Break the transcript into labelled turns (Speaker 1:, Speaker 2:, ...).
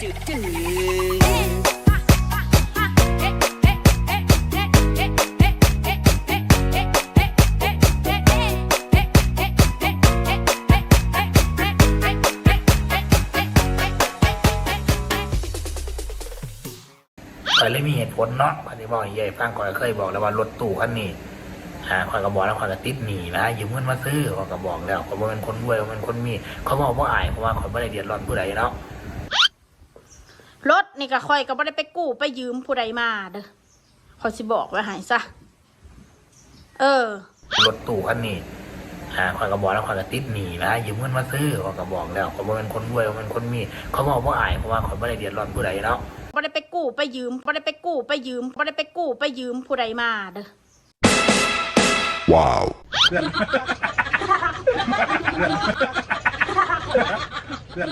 Speaker 1: do do.
Speaker 2: ข่อยเลยมีเหตุผลเนาะข่อยที่บอกให้ยายฟังข่อยเคยบอกแล้วว่ารถตู้คันนี้อ่าข่อยก็บอกแล้วข่อยก็ติดหนีนะยืมเงินมาซื้อข่อยก็บอกแล้วข่อยบ่เป็นคนรวยข่เป็นคนมีเขาบอกว่าอายเพราะว่าข่อยไม่ได้เดือดร้อนผู้ใดเนาะ
Speaker 3: นี่ก็ค่อยก็บ่ได้ไปกู้ไปยืมผู้ใดมาเด้อขอยสิบอกไว้ให้ซะ เออ
Speaker 2: รถตู้คันนี้อ่าข่อยก็บอกแล้วข่อยก็ติดหนี้นะยืมเงินมาซื้อข่อยก็บอกแล้วข่อยบ่เป็นคนรวยข่อยเป็นคนมี เขาบอกว่าอายเพราะว่าข่อยไม่ได้เดือดร้อนผู้ใดเนาะ
Speaker 3: บ่ได้ไปกู้ไปยืมบ่ได้ไปกู้ไปยืมบ่ได้ไปกู้ไปยืมผู้ใดมาเด้อ
Speaker 4: Wow.
Speaker 5: เพื่อน